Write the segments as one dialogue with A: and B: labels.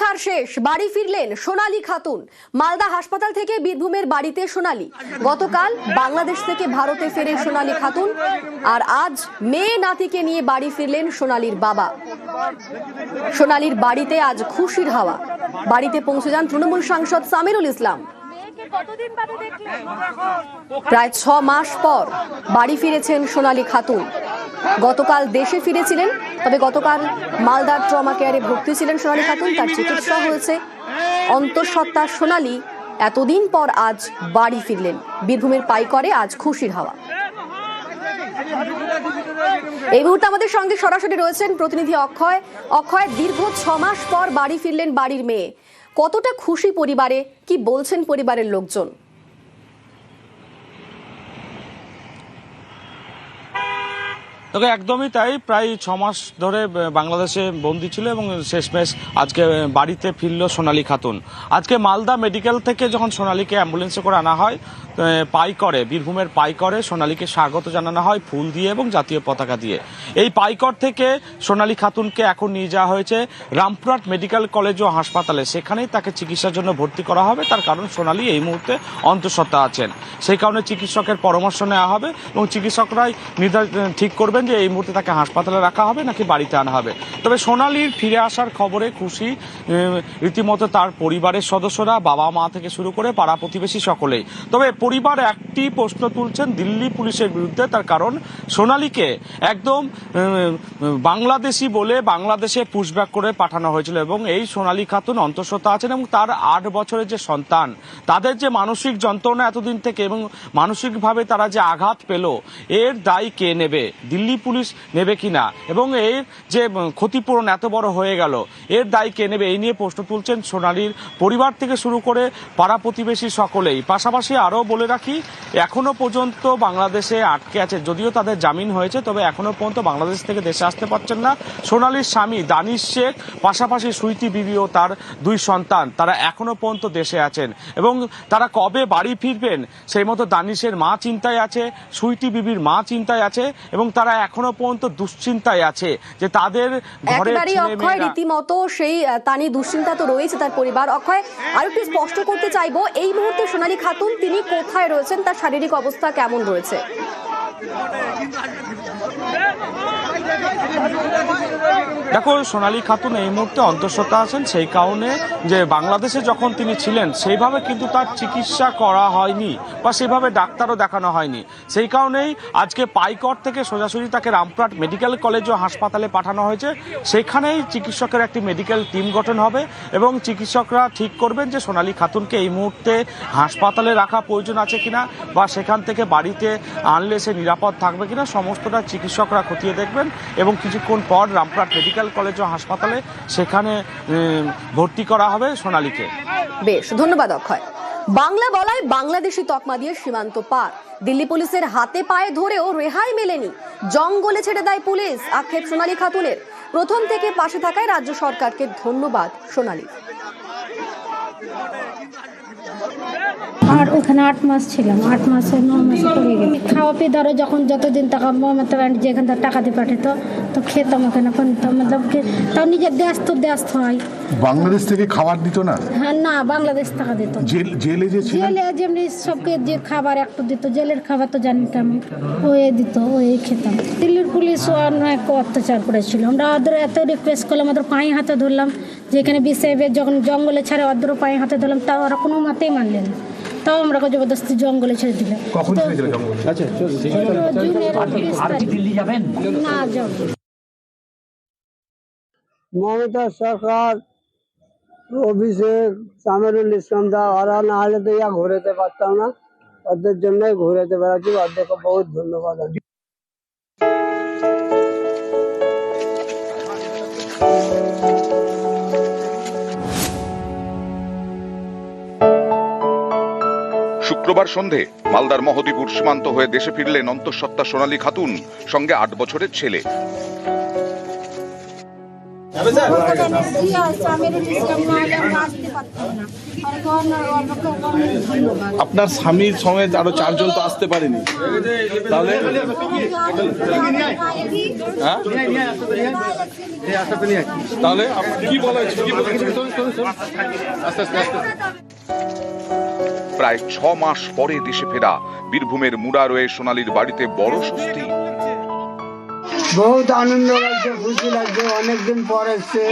A: মাসের অপেক্ষার শেষ, বাড়ি ফিরলেন সোনালী খাতুন। মালদা হাসপাতাল থেকে বীরভূমের বাড়িতে সোনালী। গতকাল বাংলাদেশ থেকে ভারতে ফেরে সোনালী খাতুন আর আজ মেয়ে নাতিকে নিয়ে বাড়ি ফিরলেন সোনালীর বাবা। সোনালীর বাড়িতে আজ খুশির হাওয়া। বাড়িতে পৌঁছে যান তৃণমূল সাংসদ সামিরুল ইসলাম। প্রায় ছ মাস পর বাড়ি ফিরেছেন সোনালী খাতুন। গতকাল দেশে ফিরেছিলেন, তবে গতকাল মালদার ট্রমা কেয়ারে ভর্তি ছিলেন সোনালী খাতুন, তার চিকিৎসা হয়েছে। অন্তঃসত্ত্বা সোনালী এতদিন পর আজ বাড়ি ফিরলেন। বীরভূমের পাইকরে আজ খুশির হাওয়া। এই মুহূর্তে আমাদের সঙ্গে সরাসরি রয়েছেন প্রতিনিধি অক্ষয়। অক্ষয়, দীর্ঘ ছ মাস পর বাড়ি ফিরলেন বাড়ির মেয়ে। কতটা খুশি পরিবারে? কি বলছেন পরিবারের লোকজন?
B: তোকে একদমই তাই, প্রায় ছ মাস ধরে বাংলাদেশে বন্দি ছিল এবং শেষমেশ আজকে বাড়িতে ফিরল সোনালী খাতুন। আজকে মালদা মেডিকেল থেকে যখন সোনালীকে অ্যাম্বুলেন্সে করে আনা হয় আহ, পাই করে বীরভূমের পাই করে সোনালীকে স্বাগত জানানো হয় ফুল দিয়ে এবং জাতীয় পতাকা দিয়ে। এই পাইকর থেকে সোনালী খাতুনকে এখন নিয়ে যাওয়া হয়েছে রামপুরহাট মেডিকেল কলেজ ও হাসপাতালে। সেখানেই তাকে চিকিৎসার জন্য ভর্তি করা হবে। তার কারণ সোনালী এই মুহূর্তে অন্তঃসত্ত্বা আছেন। সেই কারণে চিকিৎসকের পরামর্শ নেওয়া হবে এবং চিকিৎসকরাই নির্ধারিত ঠিক করবেন যে এই মুহূর্তে তাকে হাসপাতালে রাখা হবে নাকি বাড়িতে আনা হবে। তবে সোনালীর ফিরে আসার খবরে খুশি রীতিমতো তার পরিবারের সদস্যরা বাবা মা থেকে শুরু করে পাড়া প্রতিবেশী সকলেই। তবে পরিবার একটি প্রশ্ন তুলছেন দিল্লি পুলিশের বিরুদ্ধে, তার কারণ সোনালীকে একদম বাংলাদেশি বলে বাংলাদেশে পুশব্যাক করে পাঠানো হয়েছিল এবং এই সোনালী খাতুন অন্তঃসত্ত্বা আছেন এবং তার আট বছরের যে সন্তান, তাদের যে মানসিক যন্ত্রণা এতদিন থেকে এবং মানসিকভাবে তারা যে আঘাত পেল, এর দায় কে নেবে? দিল্লি পুলিশ নেবে কিনা? এবং এর যে ক্ষতিপূরণ এত বড় হয়ে গেল, এর দায় কে নেবে? এই নিয়ে প্রশ্ন তুলছেন সোনালীর পরিবার থেকে শুরু করে পাড়া প্রতিবেশী সকলেই। পাশাপাশি আরও বলে রাখি এখনও পর্যন্ত বাংলাদেশে আটকে আছে। যদিও তাদের জামিন হয়েছে তবে এখনও পর্যন্ত বাংলাদেশ থেকে দেশে আসতে পারছেন না। সোনালীর স্বামী দানিশ শেখ পাশাপাশি সুইটি বিবি ও তার দুই সন্তান তারা এখনও পর্যন্ত দেশে আছেন। এবং তারা কবে বাড়ি ফিরবেন সেই মতো দানিশের মা চিন্তায় আছে সুইটি বিবির মা চিন্তায় আছে এবং তারা এখনও পর্যন্ত দুশ্চিন্তায় আছে যে তাদের ঘরে
A: অক্ষয় রীতিমতো সেই আহ, তা নিয়ে দুশ্চিন্তা তো রয়েছে তার পরিবার। অক্ষয় আর একটু স্পষ্ট করতে চাইব এই মুহূর্তে সোনালী খাতুন তিনি কোথায় রয়েছেন তার শারীরিক অবস্থা কেমন রয়েছে?
B: দেখো, সোনালী খাতুন এই মুহূর্তে অন্তঃসত্ত্বা আছেন, সেই কারণে যে বাংলাদেশে যখন তিনি ছিলেন, সেইভাবে কিন্তু তার চিকিৎসা করা হয়নি বা সেভাবে ডাক্তারও দেখানো হয়নি। সেই কারণেই আজকে পাইকর থেকে সোজাসুজি তাকে রামপুরহাট মেডিকেল কলেজ ও হাসপাতালে পাঠানো হয়েছে। সেখানেই চিকিৎসকের একটি মেডিকেল টিম গঠন হবে এবং চিকিৎসকরা ঠিক করবেন যে সোনালী খাতুনকে এই মুহূর্তে হাসপাতালে রাখা প্রয়োজন আছে কিনা বা সেখান থেকে বাড়িতে আনলে সে নিরাপদ থাকবে কিনা, সমস্তটা চিকিৎসকরা খতিয়ে দেখবেন। এবং কিছুক্ষণ পর রামপুরহাট মেডিকেল কলেজ ও হাসপাতালে সেখানে ভর্তি করা হবে সোনালীকে।
A: বেশ ধন্যবাদ অক্ষয়। বাংলা বলায় বাংলাদেশি তকমা দিয়ে সীমান্ত পার। দিল্লি পুলিশের হাতে পায়ে ধরেও রেহাই মেলেনি। জঙ্গলে ছেড়ে দেয় পুলিশ আক্ষেপ সোনালী খাতুনের। প্রথম থেকে পাশে থাকায় রাজ্য সরকারকে ধন্যবাদ সোনালী।
C: আর ওখানে আট মাস ছিলাম আট মাসে ন মাসে পড়ে গেল খাওয়া পেয়ে ধরো যখন যতদিন টাকা মমতা ব্যানার্জি যেখান থেকে টাকা দিয়ে পাঠাতো তো খেতাম ওখানে তো মতলব কি তাও নিজের দেশ তো দেশ হয়।
D: বাংলাদেশ থেকে খাবার দিত না?
C: হ্যাঁ না বাংলাদেশ টাকা দিত।
D: জেল জেলে যে ছিলেন?
C: জেলে যেমনি সবকে যে খাবার একটু দিত জেলের খাবার তো জানি কেমন ওই দিত ওই খেতাম। দিল্লির পুলিশ অনেক অত্যাচার করেছিল। আমরা ওদের এত রিকোয়েস্ট করলাম ওদের পায়ে হাতে ধরলাম যে এখানে বিসেবে যখন জঙ্গলে ছাড়ে অদ্র পায়ে হাতে ধরলাম তা ওরা কোনো মতেই মানলেন না। তাও আমরা জবরদস্তি জঙ্গলে ছেড়ে দিল
D: কখন
C: জুনের বিশ তারিখ। না যাব
E: মমতা সরকার অভিষেক সামিরুল ইসলাম দা ওরা না হলে তো ইয়া ঘুরেতে পারতাম না। ওদের জন্যই ঘুরেতে বেড়াচ্ছি। ওদেরকে বহুত ধন্যবাদ।
F: শুক্রবার সন্ধে মালদার মহদীপুর সীমান্ত হয়ে দেশে ফিরলেন অন্তঃসত্ত্বা সোনালী খাতুন সঙ্গে আট বছরের ছেলে।
G: আপনার স্বামীর সঙ্গে আরও চারজন তো আসতে পারেনি। তাহলে হ্যাঁ? তাহলে কি বলা কি বলা হয়েছে? আস্তে আস্তে আস্তে।
F: প্রায় ছ মাস পরে দেশে ফেরা বীরভূমের মুরারোয়ে সোনালীর বাড়িতে বড় স্বস্তি।
E: বহুত আনন্দ লাগছে খুশি লাগছে অনেকদিন পর এসছে।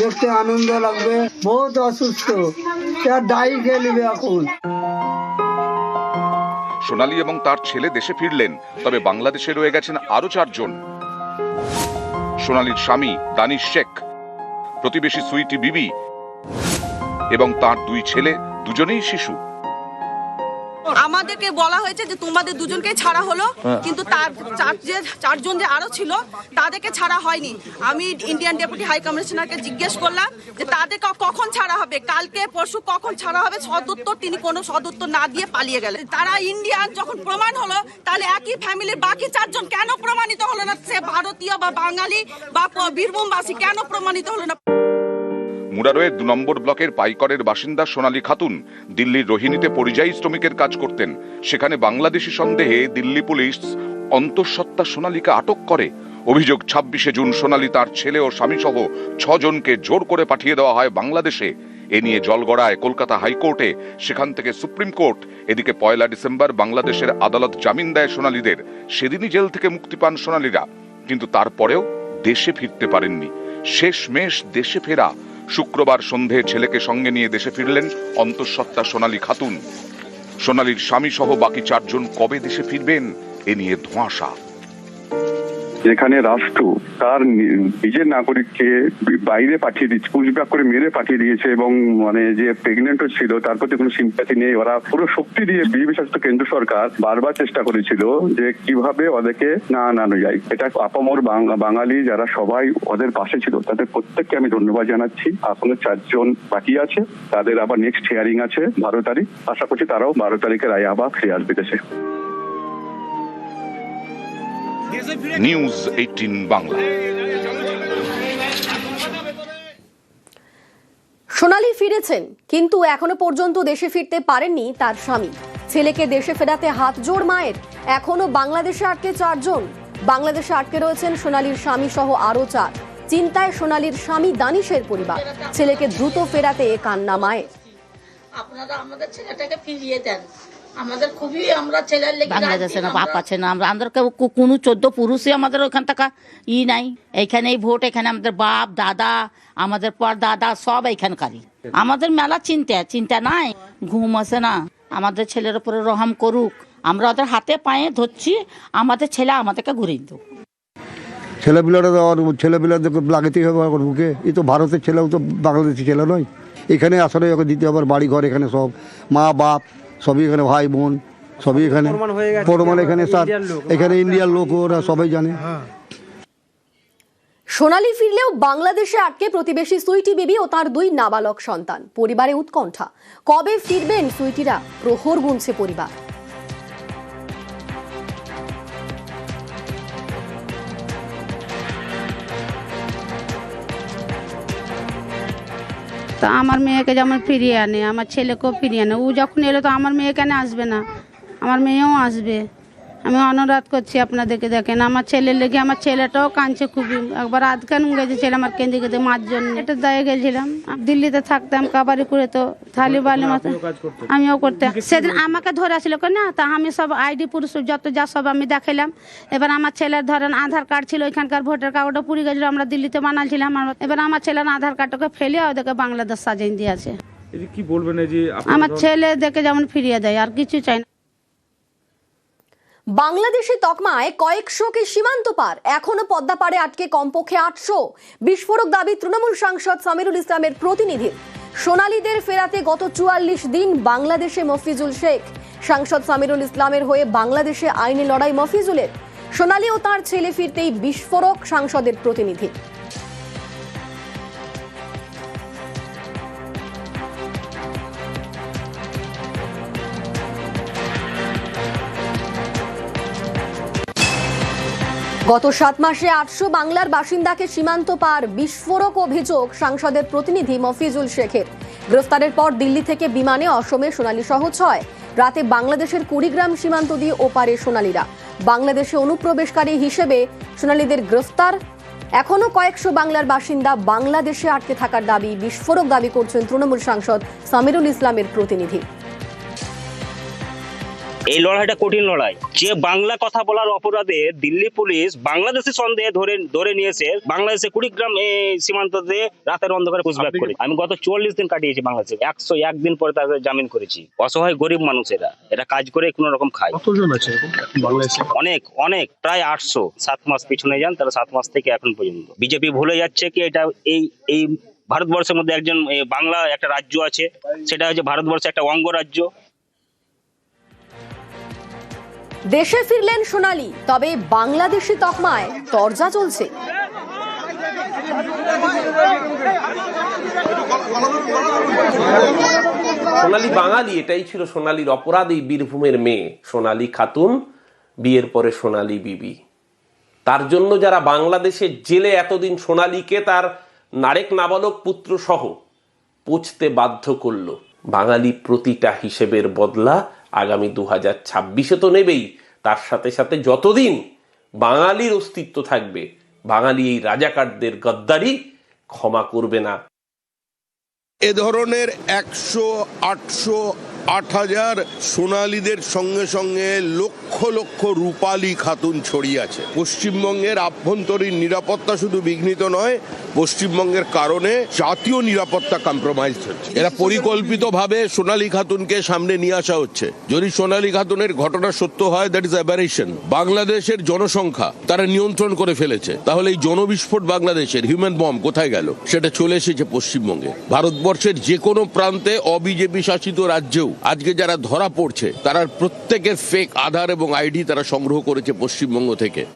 E: দেখতে আনন্দ লাগবে বহুত অসুস্থ। ডাই খেলবে এখন?
F: সোনালী এবং তার ছেলে দেশে ফিরলেন তবে বাংলাদেশে রয়ে গেছেন আরও চারজন। সোনালীর স্বামী দানিশ শেখ প্রতিবেশী সুইটি বিবি এবং তার দুই ছেলে দুজনেই শিশু।
H: আমাদেরকে বলা হয়েছে যে তোমাদের দুজনকে ছাড়া হলো কিন্তু তার চার যে চারজন যে আরও ছিল তাদেরকে ছাড়া হয়নি। আমি ইন্ডিয়ান ডেপুটি হাই কমিশনারকে জিজ্ঞেস করলাম যে তাদেরকে কখন ছাড়া হবে কালকে পরশু কখন ছাড়া হবে সদুত্তর তিনি কোনো সদুত্তর না দিয়ে পালিয়ে গেলেন। তারা ইন্ডিয়ান যখন প্রমাণ হলো তাহলে একই ফ্যামিলির বাকি চারজন কেন প্রমাণিত হলো না? সে ভারতীয় বা বাঙালি বা বীরভূমবাসী কেন প্রমাণিত হলো না?
F: মুরারোয়ের দু নম্বর ব্লকের পাইকরের বাসিন্দা সোনালী খাতুন দিল্লির রোহিণীতে পরিযায়ী শ্রমিকের কাজ করতেন। সেখানে বাংলাদেশি সন্দেহে দিল্লি পুলিশ অন্তঃসত্ত্বা সোনালীকে আটক করে। অভিযোগ, ছাব্বিশে জুন সোনালী তার ছেলে ও স্বামী সহ ছজনকে জোর করে পাঠিয়ে দেওয়া হয় বাংলাদেশে। এ নিয়ে জলগড়ায় কলকাতা হাইকোর্টে, সেখান থেকে সুপ্রিম কোর্ট, এদিকে পয়লা ডিসেম্বর বাংলাদেশের আদালত জামিন দেয় সোনালীদের। সেদিনই জেল থেকে মুক্তি পান সোনালীরা। কিন্তু তারপরেও দেশে ফিরতে পারেননি। শেষ মেশ দেশে ফেরা শুক্রবার সন্ধে ছেলেকে সঙ্গে নিয়ে দেশে ফিরলেন অন্তঃসত্ত্বা সোনালী খাতুন। সোনালীর স্বামী সহ বাকি চারজন কবে দেশে ফিরবেন, এ নিয়ে ধোঁয়াশা।
I: যেখানে রাষ্ট্র তার নিজের নাগরিককে বাইরে পাঠিয়ে দিচ্ছে পুষব্যাক করে মেরে পাঠিয়ে দিয়েছে এবং মানে যে প্রেগনেন্টও ছিল, তার প্রতি কোনো সিম্পাথি নেই। ওরা পুরো শক্তি দিয়ে বিজেপি শাসিত কেন্দ্র সরকার বারবার চেষ্টা করেছিল যে কীভাবে ওদেরকে না আনানো যায়। এটা আপামর বাঙালি যারা সবাই ওদের পাশে ছিল, তাদের প্রত্যেককে আমি ধন্যবাদ জানাচ্ছি। এখনও চারজন বাকি আছে, তাদের আবার নেক্সট হিয়ারিং আছে বারো তারিখ। আশা করছি তারাও বারো তারিখে রায় আবার ফিরে আসবে দেশে।
F: নিউজ এইটিন বাংলা
A: সোনালী ফিরেছেন কিন্তু এখনও পর্যন্ত দেশে ফিরতে পারেননি তার স্বামী। ছেলেকে দেশে ফেরাতে হাত জোড় মায়ের এখনও বাংলাদেশে আটকে চারজন। বাংলাদেশে আটকে রয়েছেন সোনালীর স্বামী সহ আরও চার। চিন্তায় সোনালীর স্বামী দানিশের পরিবার। ছেলেকে দ্রুত ফেরাতে কান্না মায়ের।
J: আপনারা আমাদের ছেলেটাকে ফিরিয়ে দেন। আমাদের খুবই আমরা ছেলের লেগে
K: বাংলাদেশে না বাপ আছে না আমরা আমাদের কেউ কো- কোনো চোদ্দ পুরুষই আমাদের ওখান থেকে ই নাই। এইখানেই ভোট এখানে আমাদের বাপ দাদা আমাদের পর দাদা সব এইখানকারই আমাদের মেলা চিন্তা চিন্তা নাই ঘুম আসে না। আমাদের ছেলের উপরে রহম করুক। আমরা ওদের হাতে পায়ে ধরছি আমাদের ছেলে আমাদেরকে ঘুরিয়ে দেবো
E: ছেলেপিলারা তো আর ছেলেপিলাদেরকে লাগাতেই হবে এখন বুকে এই তো ভারতের ছেলেও তো বাংলাদেশি ছেলে নয়। এখানে আসলে ওকে দিতে হবে বাড়ি ঘর এখানে সব। মা বাপ সবই এখানে ভাই বোন সবই এখানে। প্রমাণ এখানে স্যার এখানে ইন্ডিয়ার লোক ওরা সবাই জানে।
A: সোনালি ফিরলেও বাংলাদেশে আটকে প্রতিবেশী সুইটি বেবি ও তার দুই নাবালক সন্তান পরিবারে উৎকণ্ঠা। কবে ফিরবেন সুইটিরা? প্রহর গুনছে পরিবার।
C: আমার মেয়েকে যেমন ফিরিয়ে আনে, আমার ছেলেকেও ফিরিয়ে আনে। ও যখন এলো তো আমার মেয়ে কেন আসবে না? আমার মেয়েও আসবে। আমি অনুরোধ করছি আপনাদেরকে দেখেন আমার ছেলের লেগে আমার ছেলেটাও কাঁদছে খুবই। একবার আধখান গেছে ছেলে আমার কেঁদে কেঁদে মার জন্য। এটা দায়ে গেছিলাম দিল্লিতে থাকতাম কাবারি করে তো থালি বালি মতো আমিও করতাম। সেদিন আমাকে ধরে আসছিল না? তা আমি সব আইডি পুরুষ যত যা সব আমি দেখাইলাম। এবার আমার ছেলের ধরেন আধার কার্ড ছিল ওইখানকার ভোটার কার্ডও পুড়ে গেছিল আমরা দিল্লিতে বানাইছিলাম। আর এবার আমার ছেলের আধার কার্ডটাকে ফেলে ওদেরকে বাংলাদেশ সাজাই দিয়েছে।
B: কি বলবেন
C: আমার ছেলে দেখে যেমন ফিরিয়ে দেয় আর কিছু চাই না।
A: বাংলাদেশি তকমায় কয়েকশোকে সীমান্ত পার। এখনও পদ্মা পাড়ে আটকে কমপক্ষে আটশো। বিস্ফোরক দাবি তৃণমূল সাংসদ সামিরুল ইসলামের প্রতিনিধি সোনালীদের ফেরাতে গত চুয়াল্লিশ দিন বাংলাদেশে মফিজুল শেখ। সাংসদ সামিরুল ইসলামের হয়ে বাংলাদেশে আইনি লড়াই মফিজুলের। সোনালী ও তার ছেলে ফিরতেই বিস্ফোরক সাংসদের প্রতিনিধি। গত সাত মাসে আটশো বাংলার বাসিন্দাকে সীমান্ত পার বিস্ফোরক অভিযোগ সাংসদের প্রতিনিধি মফিজুল শেখের। গ্রেফতারের পর দিল্লি থেকে বিমানে অসমে সোনালী সহ ছয়। রাতে বাংলাদেশের কুড়িগ্রাম সীমান্ত দিয়ে ওপারে সোনালীরা। বাংলাদেশে অনুপ্রবেশকারী হিসেবে সোনালীদের গ্রেফতার। এখনও কয়েকশো বাংলার বাসিন্দা বাংলাদেশে আটকে থাকার দাবি, বিস্ফোরক দাবি করছেন তৃণমূল সাংসদ সামিরুল ইসলামের প্রতিনিধি।
L: এই লড়াইটা কঠিন লড়াই। যে বাংলা কথা বলার অপরাধে দিল্লি পুলিশ বাংলাদেশের সন্দেহে ধরে ধরে নিয়েছে। বাংলাদেশে কুড়িগ্রাম এই সীমান্ত দিয়ে রাতের অন্ধকারে পুষব্যাক করে। আমি গত চল্লিশ দিন কাটিয়েছি বাংলাদেশে। একশো একদিন পরে তাদের জামিন করেছি। অসহায় গরিব মানুষ এরা এরা কাজ করে কোনো রকম খায়।
G: কতজন আছে
L: অনেক অনেক প্রায় আটশো। সাত মাস পিছনে যান তারা সাত মাস থেকে এখন পর্যন্ত। বিজেপি ভুলে যাচ্ছে কি এটা এই এই ভারতবর্ষের মধ্যে একজন বাংলা একটা রাজ্য আছে। সেটা হচ্ছে ভারতবর্ষের একটা অঙ্গরাজ্য।
A: দেশে ফিরলেন সোনালী, তবে বাংলাদেশি তকমায় তরজা চলছে।
M: সোনালী বাঙালি, এটাই ছিল সোনালীর অপরাধ বীরভূমের মেয়ে, সোনালী খাতুন, বিয়ের পরে সোনালী বিবি। তার জন্য যারা বাংলাদেশের জেলে এতদিন সোনালিকে তার নারেক নাবালক পুত্র সহ পচতে বাধ্য করল, বাঙালি প্রতিটা হিসেবের বদলা আগামী দু হাজার ছাব্বিশে তো নেবেই। তার সাথে সাথে যতদিন বাঙালির অস্তিত্ব থাকবে, বাঙালি এই রাজাকারদের গদ্দারি ক্ষমা করবে না।
N: এ ধরনের একশো, আটশো আট হাজার সোনালীদের সঙ্গে সঙ্গে লক্ষ লক্ষ রূপালী খাতুন ছড়িয়ে আছে। পশ্চিমবঙ্গের আভ্যন্তরীণ নিরাপত্তা শুধু বিঘ্নিত নয়, পশ্চিমবঙ্গের কারণে জাতীয় নিরাপত্তা কম্প্রোমাইজ হচ্ছে। এরা পরিকল্পিতভাবে সোনালী খাতুনকে সামনে নিয়ে আসা হচ্ছে। যদি সোনালী খাতুনের ঘটনা সত্য হয় দ্যাট ইজ অ্যাবারেশন বাংলাদেশের জনসংখ্যা তারা নিয়ন্ত্রণ করে ফেলেছে। তাহলে এই জনবিস্ফোট বাংলাদেশের হিউম্যান বম কোথায় গেল? সেটা চলে এসেছে পশ্চিমবঙ্গে। ভারতবর্ষের যে কোনো প্রান্তে অবিজেপি শাসিত রাজ্যেও আজকে যারা ধরা পড়ছে, তারা প্রত্যেকের ফেক আধার এবং আইডি তারা সংগ্রহ করেছে পশ্চিমবঙ্গ থেকে।